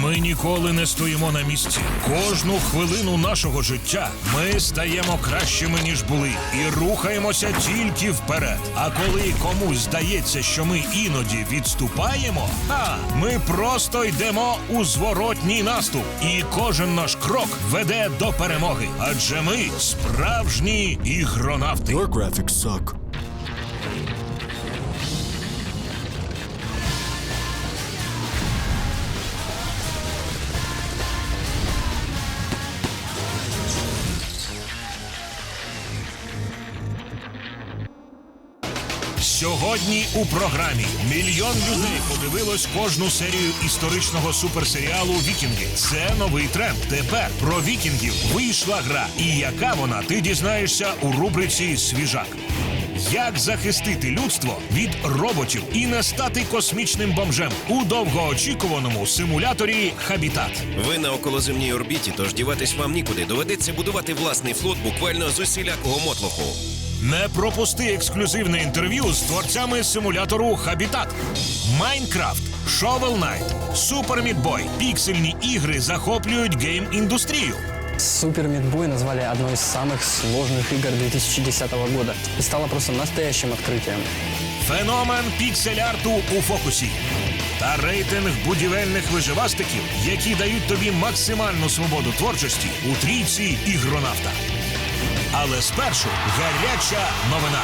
Ми ніколи не стоїмо на місці. Кожну хвилину нашого життя ми стаємо кращими ніж були, і рухаємося тільки вперед. А коли комусь здається, що ми іноді відступаємо, а ми просто йдемо у зворотній наступ, і кожен наш крок веде до перемоги. Адже ми справжні ігронавти. Your graphics suck. Сьогодні у програмі мільйон людей подивилось кожну серію історичного суперсеріалу Вікінги. Це новий тренд. Тепер про вікінгів вийшла гра. І яка вона ти дізнаєшся у рубриці Свіжак. Як захистити людство від роботів і не стати космічним бомжем у довгоочікуваному симуляторі Хабітат. Ви на околоземній орбіті, тож діватись вам нікуди. Доведеться будувати власний флот буквально з усілякого мотлоху. Не пропусти ексклюзивне інтерв'ю з творцями симулятору Хабітат. Майнкрафт, Shovel Knight, Super Meat Boy. Піксельні ігри захоплюють гейм-індустрію. Супер Мидбой назвали одной из самых сложных игр 2010 года и стало просто настоящим открытием. Феномен піксель-арту у фокусі. Та рейтинг будівельних виживастиків, які дають тобі максимальну свободу творчості у трійці ігронавта. Але спершу гаряча новина.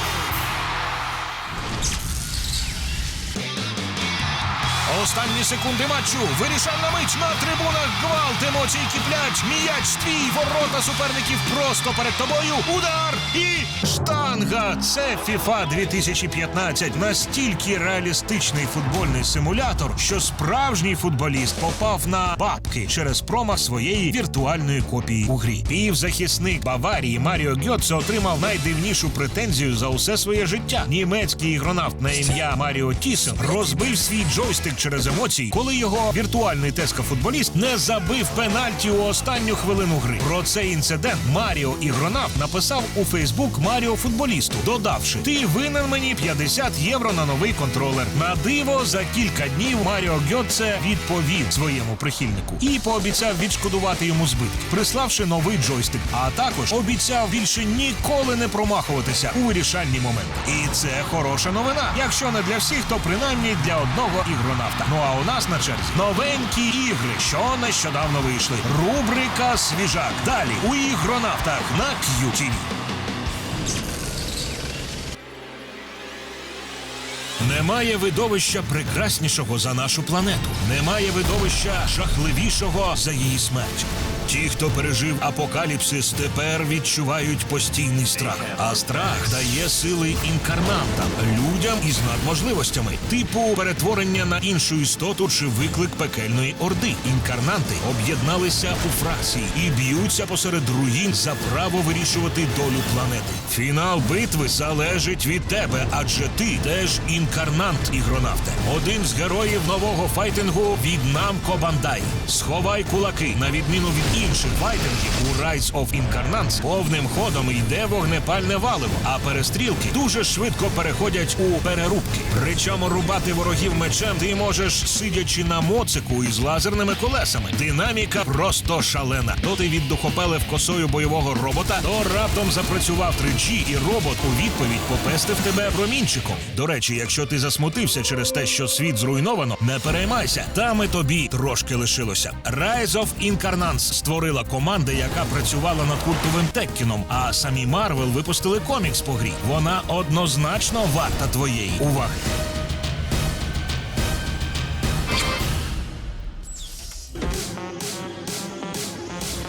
Останні секунди матчу. Вирішальна мить на трибунах. Гвалт емоцій киплять. М'яч твій. Ворота суперників просто перед тобою. Удар і штанга. Це FIFA 2015. Настільки реалістичний футбольний симулятор, що справжній футболіст попав на бабки через промах своєї віртуальної копії у грі. Півзахисник Баварії Маріо Гьоце отримав найдивнішу претензію за усе своє життя. Німецький ігронавт на ім'я Маріо Тісен розбив свій джойстик через емоції, коли його віртуальний теска-футболіст не забив пенальті у останню хвилину гри. Про цей інцидент Маріо ігронавт написав у Фейсбук Маріо футболісту, додавши: Ти винен мені 50 євро на новий контролер. На диво за кілька днів Маріо Гьоце відповів своєму прихильнику і пообіцяв відшкодувати йому збитки, приславши новий джойстик. А також обіцяв більше ніколи не промахуватися у вирішальні моменти. І це хороша новина. Якщо не для всіх, то принаймні для одного ігронавта. Ну а у нас на черзі новенькі ігри, що нещодавно вийшли. Рубрика Свіжак. Далі у ігронавтах на QTV. Немає видовища прекраснішого за нашу планету. Немає видовища жахливішого за її смерть. Ті, хто пережив апокаліпсис, тепер відчувають постійний страх. А страх дає сили інкарнантам, людям із надможливостями, типу перетворення на іншу істоту чи виклик пекельної орди. Інкарнанти об'єдналися у фракції і б'ються посеред руїн за право вирішувати долю планети. Фінал битви залежить від тебе, адже ти теж інкарнант ігронавта. Один з героїв нового файтингу від Namco Bandai. Сховай кулаки на відміну від інших файтингів у Rise of Incarnants повним ходом йде вогнепальне валиво, а перестрілки дуже швидко переходять у перерубки. Причому рубати ворогів мечем ти можеш сидячи на моцику із лазерними колесами. Динаміка просто шалена. То ти віддухопелив косою бойового робота, то раптом запрацював 3G і робот у відповідь попестив тебе промінчиком. До речі, якщо ти засмутився через те, що світ зруйновано, не переймайся. Там і тобі трошки лишилося. Rise of Incarnants створила команда, яка працювала над культовим Теккіном, а самі Марвел випустили комікс по грі. Вона однозначно варта твоєї уваги.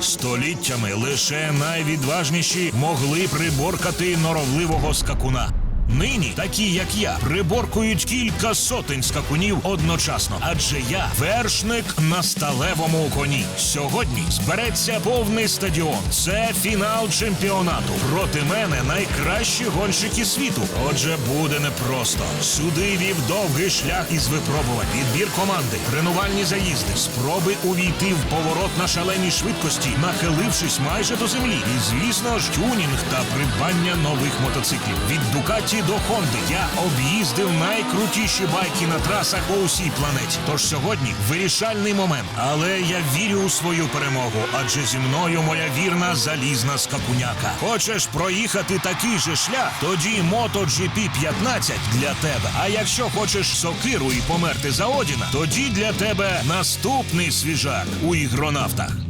Століттями лише найвідважніші могли приборкати норовливого скакуна. Нині такі, як я, приборкують кілька сотень скакунів одночасно. Адже я вершник на сталевому коні. Сьогодні збереться повний стадіон. Це фінал чемпіонату. Проти мене найкращі гонщики світу. Отже, буде непросто. Сюди вів довгий шлях із випробувань, підбір команди, тренувальні заїзди, спроби увійти в поворот на шаленій швидкості, нахилившись майже до землі. І звісно ж, тюнінг та придбання нових мотоциклів від Ducati до Хонди. Я об'їздив найкрутіші байки на трасах по усій планеті. Тож сьогодні вирішальний момент. Але я вірю у свою перемогу, адже зі мною моя вірна залізна скакуняка. Хочеш проїхати такий же шлях? Тоді MotoGP 15 для тебе. А якщо хочеш сокиру і померти за Одіна, тоді для тебе наступний свіжак у ігронавтах.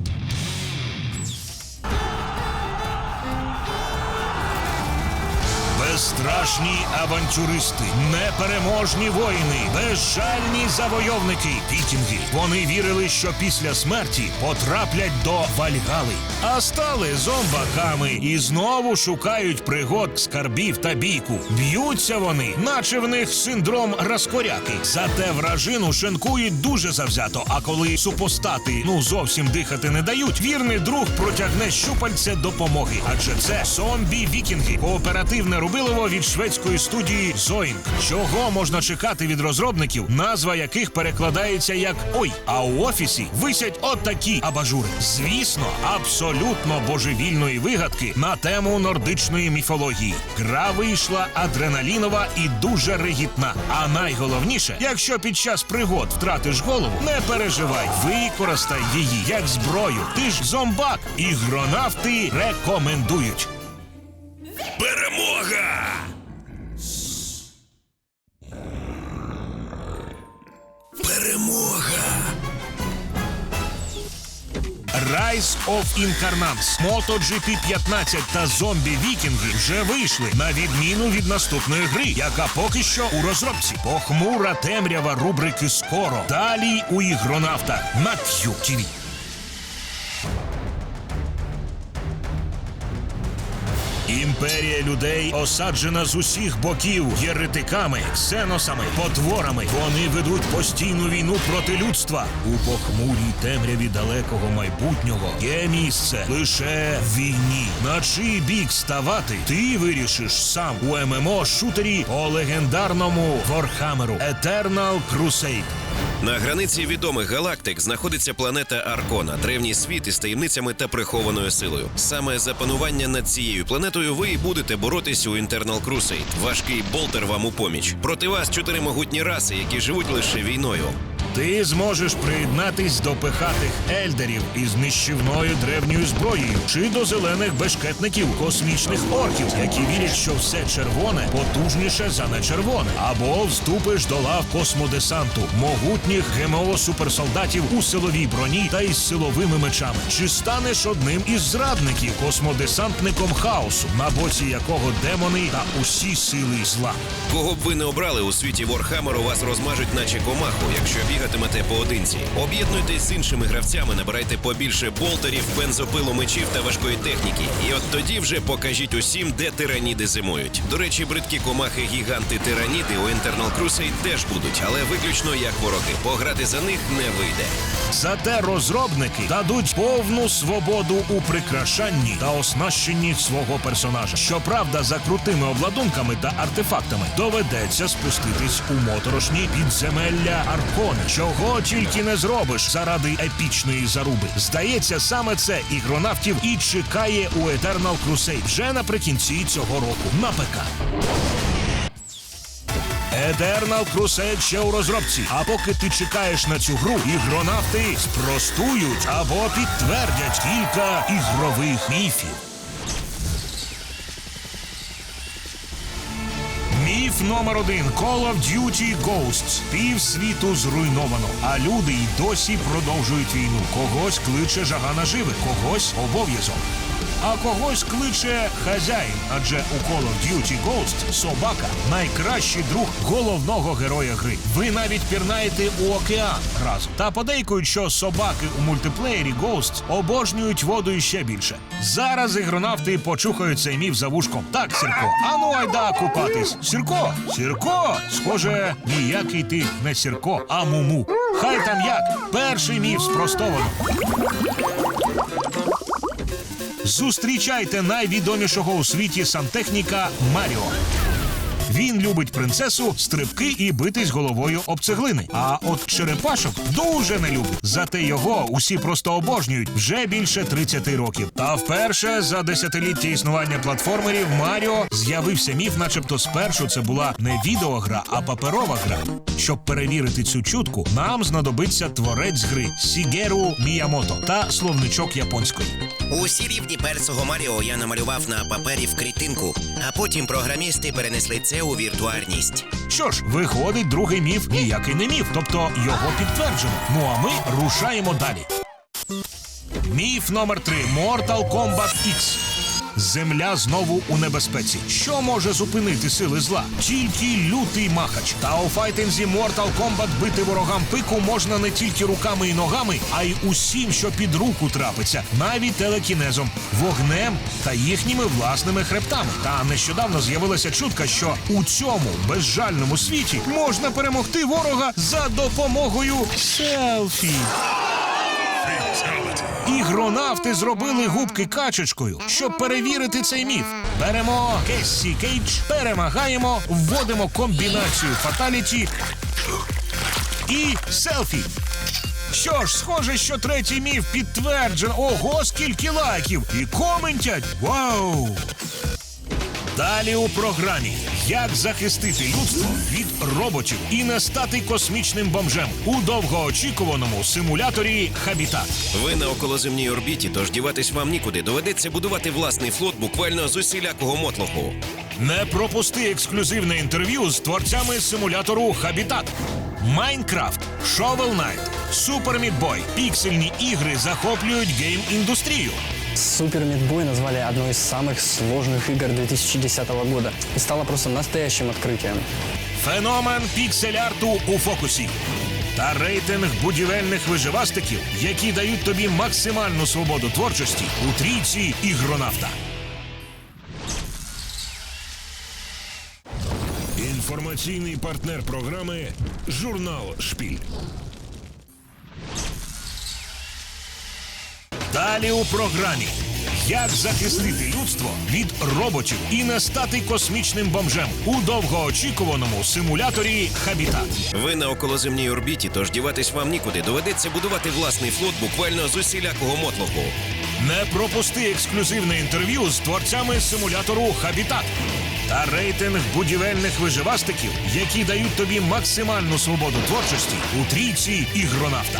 Безстрашні авантюристи, непереможні воїни, безжальні завойовники, вікінги. Вони вірили, що після смерті потраплять до Вальгали, а стали зомбаками і знову шукають пригод, скарбів та бійку. Б'ються вони, наче в них синдром розкоряки. Зате вражину шинкують дуже завзято. А коли супостати ну зовсім дихати не дають, вірний друг протягне щупальце допомоги. Адже це зомбі-вікінги, кооперативне рубилово від шведської студії Zoink. Чого можна чекати від розробників, назва яких перекладається як ой, а у офісі висять от абажури. Звісно, абсолютно божевільної вигадки на тему нордичної міфології. Гра вийшла адреналінова і дуже регітна. А найголовніше, якщо під час пригод втратиш голову, не переживай, використай її як зброю. Ти ж зомбак, ігронавти рекомендують. Перемога! Rise of Incarnats, MotoGP 15 та Зомбі Вікінги вже вийшли на відміну від наступної гри, яка поки що у розробці. Похмура темрява рубрики скоро. Далі у ігронавтах на QTV. Імперія людей осаджена з усіх боків єретиками, ксеносами, потворами. Вони ведуть постійну війну проти людства. У похмурій темряві далекого майбутнього є місце лише в війні. На чий бік ставати, ти вирішиш сам у ММО шутері по легендарному Ворхамеру Eternal Crusade. На границі відомих галактик знаходиться планета Аркона, древній світ із таємницями та прихованою силою. Саме за панування над цією планетою ви і будете боротись у Internal Crusade. Важкий болтер вам у поміч. Проти вас чотири могутні раси, які живуть лише війною. Ти зможеш приєднатись до пихатих ельдерів із нищівною древньою зброєю чи до зелених бешкетників космічних орків, які вірять, що все червоне потужніше за нечервоне, або вступиш до лав космодесанту, могутніх ГМО суперсолдатів у силовій броні та із силовими мечами. Чи станеш одним із зрадників космодесантником хаосу, на боці якого демони та усі сили зла? Кого б ви не обрали у світі Ворхамеру, вас розмажуть, наче комаху, якщо бігатимете поодинці. Об'єднуйтесь з іншими гравцями, набирайте побільше болтерів, бензопилу мечів та важкої техніки. І от тоді вже покажіть усім, де тираніди зимують. До речі, бридкі комахи, гіганти тираніди у Internal Crusade теж будуть, але виключно як вороги. Пограти за них не вийде. Зате розробники дадуть повну свободу у прикрашанні та оснащенні свого персонажа. Щоправда, за крутими обладунками та артефактами доведеться спуститись у моторошні підземелля Аркони. Чого тільки не зробиш заради епічної заруби. Здається, саме це ігронавтів і чекає у Eternal Crusade вже наприкінці цього року на ПК. Eternal Crusade ще у розробці. А поки ти чекаєш на цю гру, ігронавти спростують або підтвердять кілька ігрових міфів. Міф номер один Call of Duty Ghosts. Пів світу зруйновано, а люди й досі продовжують війну. Когось кличе жага наживи, когось обов'язок. А когось кличе хазяїн, адже у Call of Duty Ghosts собака найкращий друг головного героя гри. Ви навіть пірнаєте у океан разом. Та подейкують, що собаки у мультиплеєрі Ghosts обожнюють воду іще більше. Зараз ігронавти почухають цей міф за вушком. Так, Сірко, ану айда купатись. Сірко, Сірко, схоже, ніякий ти не Сірко, а муму. Хай там як, перший міф спростовано. Зустрічайте найвідомішого у світі сантехніка Маріо. Він любить принцесу, стрибки і битись головою об цеглини. А от черепашок дуже не любить. Зате його усі просто обожнюють вже більше 30 років. Та вперше за десятиліття існування платформерів Маріо з'явився міф, начебто спершу це була не відеогра, а паперова гра. Щоб перевірити цю чутку, нам знадобиться творець гри Сігеру Міямото та словничок японської. Усі рівні першого Маріо я намалював на папері в клітинку, а потім програмісти перенесли це у віртуальність. Що ж, виходить, другий міф ніякий не міф, тобто його підтверджено. Ну а ми рушаємо далі. Міф номер 3 Mortal Kombat X. Земля знову у небезпеці. Що може зупинити сили зла? Тільки лютий махач. Та у файтинзі Mortal Kombat бити ворогам пику можна не тільки руками і ногами, а й усім, що під руку трапиться, навіть телекінезом, вогнем та їхніми власними хребтами. Та нещодавно з'явилася чутка, що у цьому безжальному світі можна перемогти ворога за допомогою селфі. Ігронавти зробили губки качечкою, щоб перевірити цей міф. Беремо Кессі Кейдж, перемагаємо, вводимо комбінацію фаталіті і селфі. Що ж, схоже, що третій міф підтверджено. Ого, скільки лайків! І коментять. Вау! Далі у програмі як захистити людство від роботів і не стати космічним бомжем у довгоочікуваному симуляторі Хабітат. Ви на околоземній орбіті, тож діватись вам нікуди. Доведеться будувати власний флот буквально з усілякого мотлоху. Не пропусти ексклюзивне інтерв'ю з творцями симулятору Хабітат. Майнкрафт, Knight, Super Meat Піксельні ігри захоплюють гейм-індустрію. Супер Meat Boy назвали одной из самых сложных игр 2010 года. И стало просто настоящим открытием. Феномен піксель-арту у фокусі. Та рейтинг будівельних виживастиків, які дають тобі максимальну свободу творчості у трійці ігронавта. Інформаційний партнер програми Журнал Шпіль. Далі у програмі. Як захистити людство від роботів і не стати космічним бомжем у довгоочікуваному симуляторі Хабітат. Ви на околоземній орбіті, тож діватись вам нікуди. Доведеться будувати власний флот буквально з усілякого мотлоху. Не пропусти ексклюзивне інтерв'ю з творцями симулятору Хабітат та рейтинг будівельних виживастиків, які дають тобі максимальну свободу творчості у трійці ігронавта.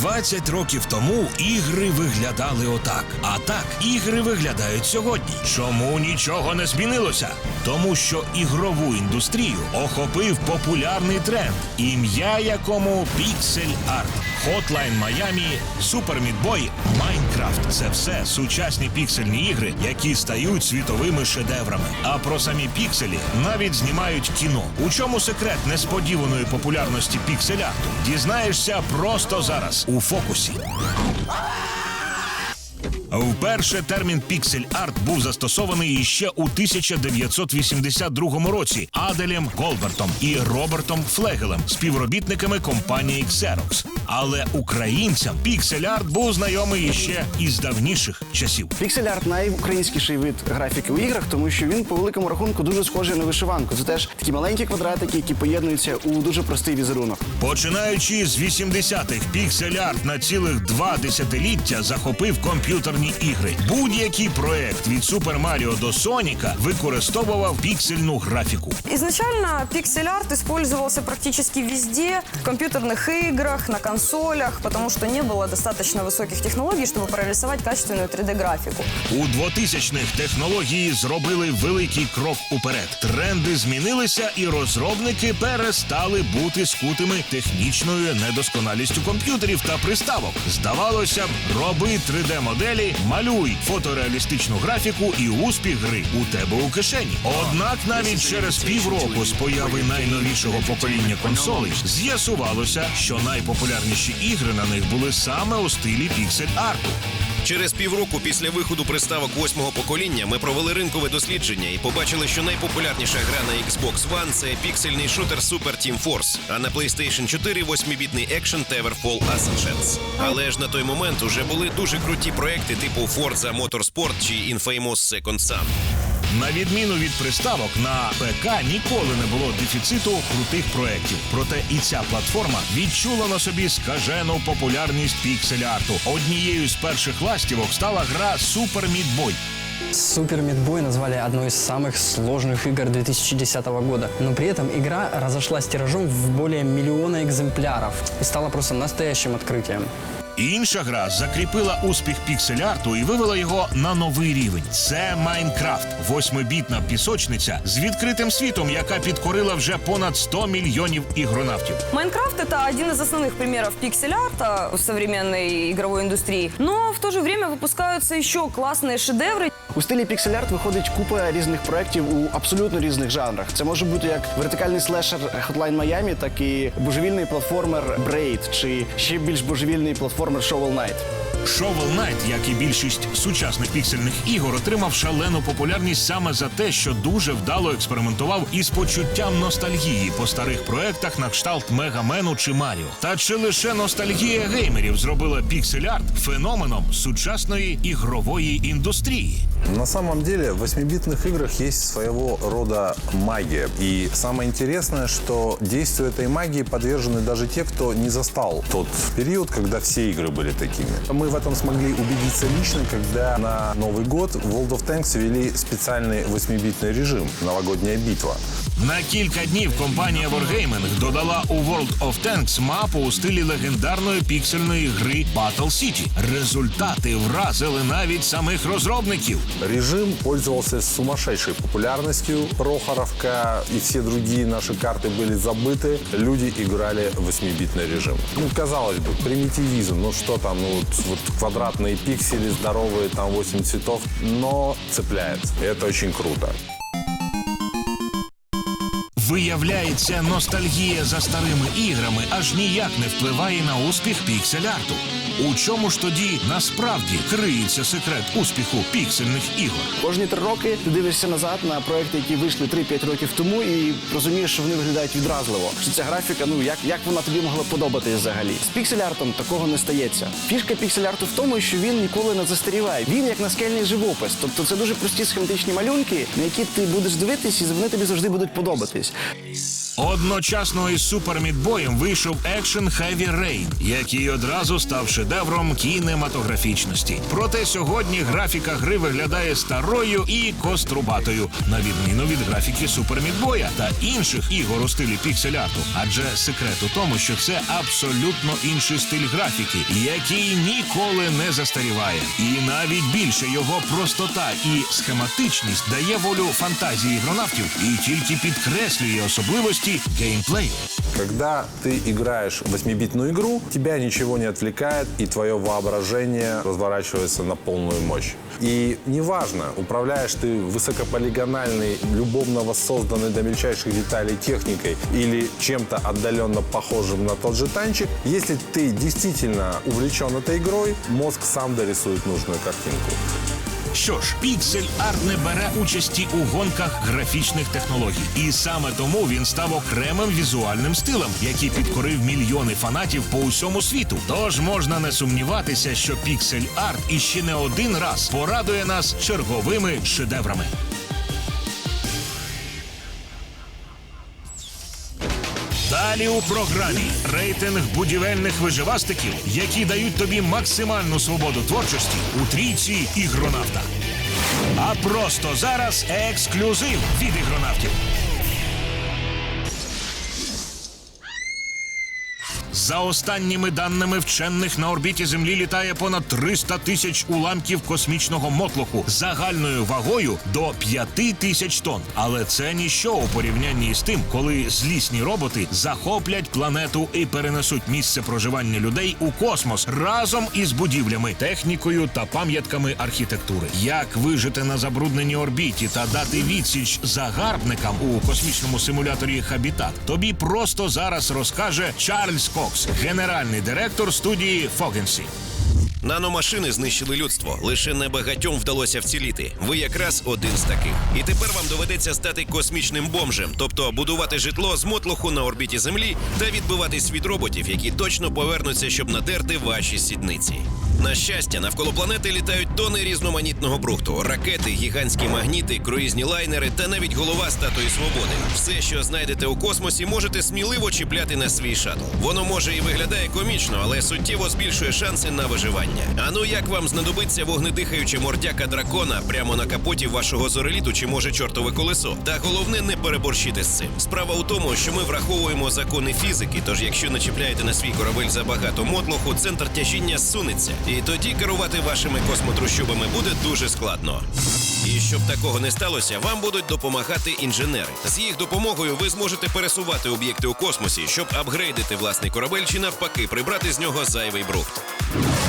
20 років тому ігри виглядали отак. А так ігри виглядають сьогодні. Чому нічого не змінилося? Тому що ігрову індустрію охопив популярний тренд, ім'я якому Pixel Art. Hotline Miami, Super Meat Boy, Minecraft – це все сучасні піксельні ігри, які стають світовими шедеврами. А про самі пікселі навіть знімають кіно. У чому секрет несподіваної популярності піксель-арту? Дізнаєшся просто зараз у фокусі. Вперше термін піксель арт був застосований іще у 1982 році Аделем Голбертом і Робертом Флегелем, співробітниками компанії Xerox. Але українцям піксель арт був знайомий іще із давніших часів. Піксель-арт найукраїнськіший вид графіки у іграх, тому що він по великому рахунку дуже схожий на вишиванку. Це теж такі маленькі квадратики, які поєднуються у дуже простий візерунок. Починаючи з 80-х, піксель-арт на цілих два десятиліття захопив комп'ютерні ігри. Будь-який проект від Супер Маріо до Соніка використовував піксельну графіку. Изначально пиксель-арт использовался практически везде, в компьютерных играх, на консолях, потому что не было достаточно высоких технологий, чтобы прорисовать качественную 3D-графику. У 2000-х технології зробили великий крок уперед. Тренди змінилися, і розробники перестали бути скутими технічною недосконалістю комп'ютерів та приставок. Здавалося б, роби 3D-моделі, малюй фотореалістичну графіку і успіх гри у тебе у кишені. Однак навіть через півроку з появи найновішого покоління консолей з'ясувалося, що найпопулярніші ігри на них були саме у стилі піксель-арту. Через півроку після виходу приставок восьмого покоління ми провели ринкове дослідження і побачили, що найпопулярніша гра на Xbox One – це піксельний шутер Super Team Force, а на PlayStation 4 – восьмібітний екшен Towerfall Ascensions. Але ж на той момент уже були дуже круті проекти типу Forza Motorsport чи Infamous Second Son. На відміну від приставок, на ПК ніколи не було дефіциту крутих проєктів. Проте і ця платформа відчула на собі скажену популярність піксель-арту. Однією з перших ластівок стала гра Super Meat Boy. Супер Мидбой назвали одной из самых сложных игр 2010 года. Но при этом игра разошлась тиражом в более миллиона экземпляров и стала просто настоящим открытием. Інша гра закріпила успіх піксель-арту і вивела його на новий рівень. Це Майнкрафт, восьмибітна пісочниця з відкритим світом, яка підкорила вже понад 100 мільйонів ігронавтів. Майнкрафт это один из основных примеров пиксель-арта в современной игровой индустрии. Но в то же время выпускаются еще классные шедевры. У стилі піксель-арт виходить купа різних проєктів у абсолютно різних жанрах. Це може бути як вертикальний слешер Hotline Miami, так і божевільний платформер Braid, чи ще більш божевільний платформер Shovel Knight. Shovel Knight, як і більшість сучасних піксельних ігор, отримав шалену популярність саме за те, що дуже вдало експериментував із почуттям ностальгії по старих проектах на кшталт Мегамену чи Маріо. Та чи лише ностальгія геймерів зробила піксель-арт феноменом сучасної ігрової індустрії? На самом деле в 8-битных играх есть своего рода магия. И самое интересное, что действию этой магии подвержены даже те, кто не застал тот период, когда все игры были такими. Мы в этом смогли убедиться лично, когда на Новый год в World of Tanks ввели специальный 8-битный режим «Новогодняя битва». На кілька днів компанія Wargaming додала у World of Tanks мапу у стилі легендарної піксельної гри Battle City. Результати вразили навіть самих розробників. Режим пользовался сумасшедшей популярностью. Прохоровка и все другие наши карты были забыты. Люди играли в 8-битный режим. Ну, казалось бы, примитивизм. Ну, что там, ну, вот, вот квадратные пиксели, здоровые, там 8 цветов. Но цепляет. И это очень круто. Виявляється, ностальгія за старими іграми аж ніяк не впливає на успіх піксель-арту. У чому ж тоді насправді криється секрет успіху піксельних ігор? Кожні три роки ти дивишся назад на проекти, які вийшли 3-5 років тому, і розумієш, що вони виглядають відразливо. Що ця графіка, ну як, як вона тобі могла подобатись взагалі? З піксель-артом такого не стається. Фішка піксель-арту в тому, що він ніколи не застаріває. Він як наскельний живопис. Тобто це дуже прості схематичні малюнки, на які ти будеш дивитись, і вони тобі завжди будуть подобатись. Peace. Одночасно із супермідбоєм вийшов екшен Heavy Rain, який одразу став шедевром кінематографічності. Проте сьогодні графіка гри виглядає старою і кострубатою, на відміну від графіки супермідбоя та інших ігор у стилі піксель-арту. Адже секрет у тому, що це абсолютно інший стиль графіки, який ніколи не застаріває. І навіть більше його простота і схематичність дає волю фантазії ігронавтів і тільки підкреслює особливості геймплею. Когда ты играешь в 8-битную игру, тебя ничего не отвлекает, и твое воображение разворачивается на полную мощь. И неважно, управляешь ты высокополигональной, любовно воссозданной до мельчайших деталей техникой или чем-то отдаленно похожим на тот же танчик, если ты действительно увлечен этой игрой, мозг сам дорисует нужную картинку. Що ж, піксель арт не бере участі у гонках графічних технологій, і саме тому він став окремим візуальним стилем, який підкорив мільйони фанатів по усьому світу. Тож можна не сумніватися, що піксель арт іще не один раз порадує нас черговими шедеврами. Далі у програмі рейтинг будівельних виживастиків, які дають тобі максимальну свободу творчості у трійці ігронавта. А просто зараз ексклюзив від ігронавтів. За останніми даними вчених на орбіті Землі літає понад 300 тисяч уламків космічного мотлоху загальною вагою до 5 тисяч тонн. Але це ніщо у порівнянні з тим, коли злісні роботи захоплять планету і перенесуть місце проживання людей у космос разом із будівлями, технікою та пам'ятками архітектури. Як вижити на забрудненій орбіті та дати відсіч загарбникам у космічному симуляторі Хабітат, тобі просто зараз розкаже Чарльз Кокс, генеральний директор студії Фогенсі. Наномашини знищили людство. Лише небагатьом вдалося вціліти. Ви якраз один з таких. І тепер вам доведеться стати космічним бомжем, тобто будувати житло з мотлоху на орбіті Землі та відбиватись від роботів, які точно повернуться, щоб надерти ваші сідниці. На щастя, навколо планети літають тони різноманітного брухту, ракети, гігантські магніти, круїзні лайнери та навіть голова статуї свободи. Все, що знайдете у космосі, можете сміливо чіпляти на свій шаттл. Воно може і виглядає комічно, але суттєво збільшує шанси на виживання. А ну як вам знадобиться вогнедихаюча мордяка дракона прямо на капоті вашого зореліту чи може чортове колесо? Та головне не переборщити з цим. Справа у тому, що ми враховуємо закони фізики. Тож, якщо начіпляєте на свій корабель забагато мотлоху, центр тяжіння зсунеться. І тоді керувати вашими космотрущубами буде дуже складно. І щоб такого не сталося, вам будуть допомагати інженери. З їх допомогою ви зможете пересувати об'єкти у космосі, щоб апгрейдити власний корабель чи навпаки прибрати з нього зайвий брухт.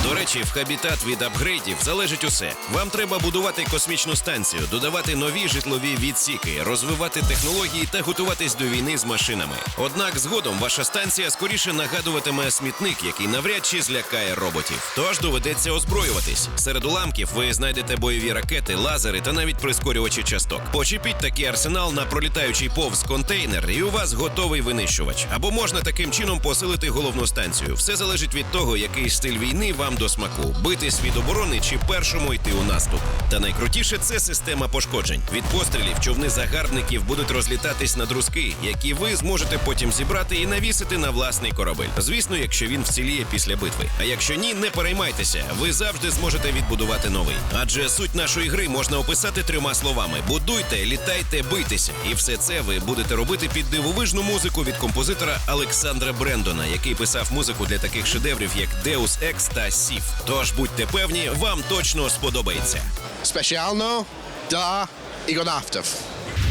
До речі, в хабітат від апгрейдів залежить усе. Вам треба будувати космічну станцію, додавати нові житлові відсіки, розвивати технології та готуватись до війни з машинами. Однак згодом ваша станція скоріше нагадуватиме смітник, який навряд чи злякає роботів. Тож доведеться озброюватись. Серед уламків ви знайдете бойові ракети, лазери та навіть прискорювачі часток. Почепіть такий арсенал на пролітаючий повз контейнер, і у вас готовий винищувач. Або можна таким чином посилити головну станцію. Все залежить від того, який стиль війни вам до смаку: битись від оборони чи першому йти у наступ. Та найкрутіше це система пошкоджень. Від пострілів човни загарбників будуть розлітатись на друзки, які ви зможете потім зібрати і навісити на власний корабель. Звісно, якщо він вціліє після битви. А якщо ні, не переймайтеся, ви завжди зможете відбудувати новий. Адже суть нашої гри можна описати трьома словами: будуйте, літайте, бийтеся. І все це ви будете робити під дивовижну музику від композитора Олександра Брендона, який писав музику для таких шедеврів, як Deus Ex та Sif. Тож будьте певні, вам точно сподобається. Спеціально для ігонавтів.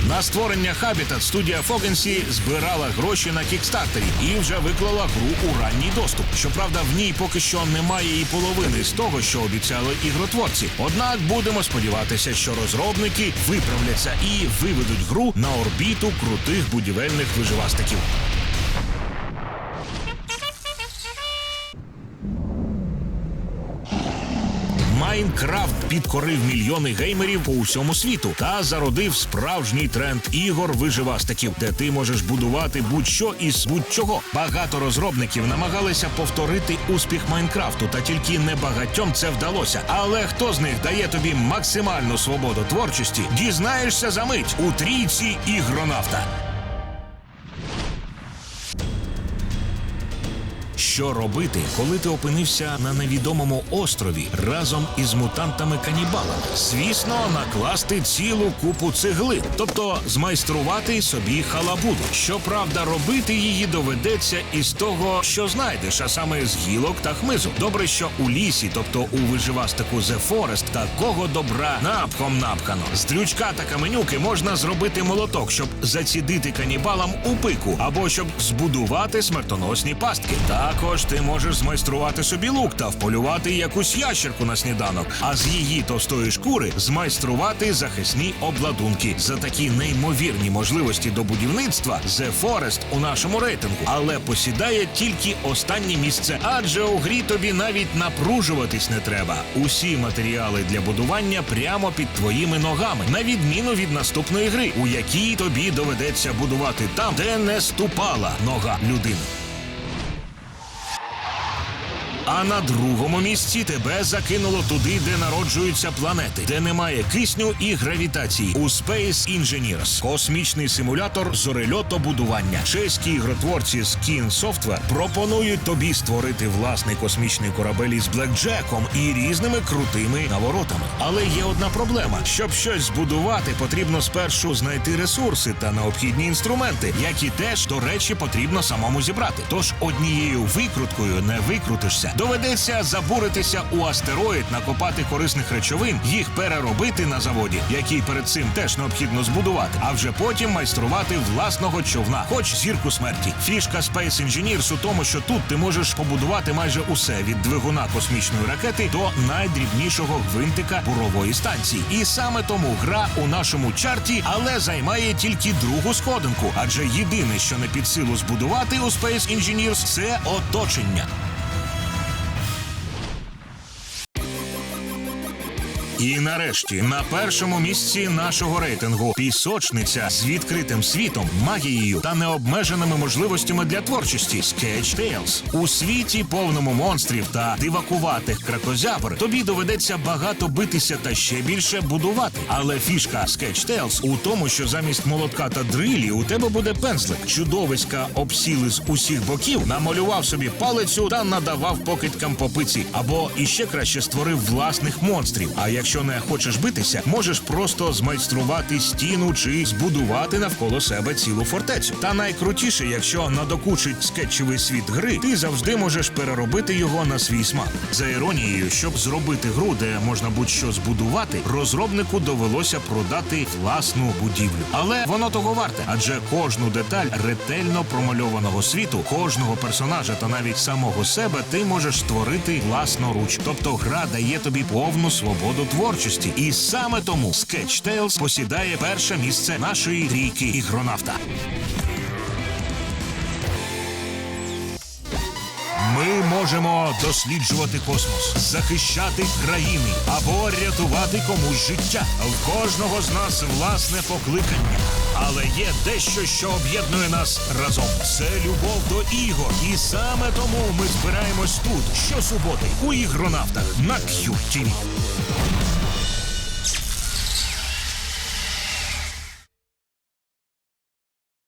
На створення Habitat студія Фогенсі збирала гроші на кікстартері і вже виклала гру у ранній доступ. Щоправда, в ній поки що немає і половини з того, що обіцяли ігротворці. Однак будемо сподіватися, що розробники виправляться і виведуть гру на орбіту крутих будівельних виживастиків. Майнкрафт підкорив мільйони геймерів по усьому світу та зародив справжній тренд ігор виживастиків, де ти можеш будувати будь-що із будь-чого. Багато розробників намагалися повторити успіх Майнкрафту, та тільки небагатьом це вдалося. Але хто з них дає тобі максимальну свободу творчості, дізнаєшся за мить у трійці ігронавта. Що робити, коли ти опинився на невідомому острові разом із мутантами-канібалами? Звісно, накласти цілу купу цегли, тобто змайструвати собі халабуду. Щоправда, робити її доведеться із того, що знайдеш, а саме з гілок та хмизу. Добре, що у лісі, тобто у виживастику The Forest, такого добра напхом напхано. З дрючка та каменюки можна зробити молоток, щоб зацідити канібалам у пику, або щоб збудувати смертоносні пастки. Також ти можеш змайструвати собі лук та вполювати якусь ящерку на сніданок, а з її товстої шкури змайструвати захисні обладунки. За такі неймовірні можливості до будівництва The Forest у нашому рейтингу, але посідає тільки останнє місце, адже у грі тобі навіть напружуватись не треба. Усі матеріали для будування прямо під твоїми ногами, на відміну від наступної гри, у якій тобі доведеться будувати там, де не ступала нога людини. А на другому місці тебе закинуло туди, де народжуються планети, де немає кисню і гравітації. У Space Engineers – космічний симулятор зорельотобудування. Чеські ігротворці Skin Software пропонують тобі створити власний космічний корабель із блекджеком і різними крутими наворотами. Але є одна проблема: щоб щось збудувати, потрібно спершу знайти ресурси та необхідні інструменти, які теж, до речі, потрібно самому зібрати. Тож однією викруткою не викрутишся. Доведеться забуритися у астероїд, накопати корисних речовин, їх переробити на заводі, який перед цим теж необхідно збудувати, а вже потім майструвати власного човна, хоч зірку смерті. Фішка Space Engineers у тому, що тут ти можеш побудувати майже усе від двигуна космічної ракети до найдрібнішого гвинтика бурової станції. І саме тому гра у нашому чарті, але займає тільки другу сходинку, адже єдине, що не під силу збудувати у Space Engineers, це оточення. І нарешті на першому місці нашого рейтингу пісочниця з відкритим світом, магією та необмеженими можливостями для творчості Sketch Tales. У світі повному монстрів та дивакуватих кракозябр тобі доведеться багато битися та ще більше будувати. Але фішка Sketch Tales у тому, що замість молотка та дрилі у тебе буде пензлик. Чудовиська обсіли з усіх боків, намалював собі палицю та надавав покидькам по пиці. Або іще краще створив власних монстрів. А якщо не хочеш битися, можеш просто змайструвати стіну чи збудувати навколо себе цілу фортецю. Та найкрутіше, якщо надокучить скетчевий світ гри, ти завжди можеш переробити його на свій смак. За іронією, щоб зробити гру, де можна будь-що збудувати, розробнику довелося продати власну будівлю. Але воно того варте, адже кожну деталь ретельно промальованого світу, кожного персонажа та навіть самого себе ти можеш створити власноруч. Тобто гра дає тобі повну свободу творчості. І саме тому Sketch Tales посідає перше місце нашої трійки ігронавта. Можемо досліджувати космос, захищати країни або рятувати комусь життя. В кожного з нас власне покликання. Але є дещо, що об'єднує нас разом. Це любов до ігор. І саме тому ми збираємось тут щосуботи у ігронавтах на QTV.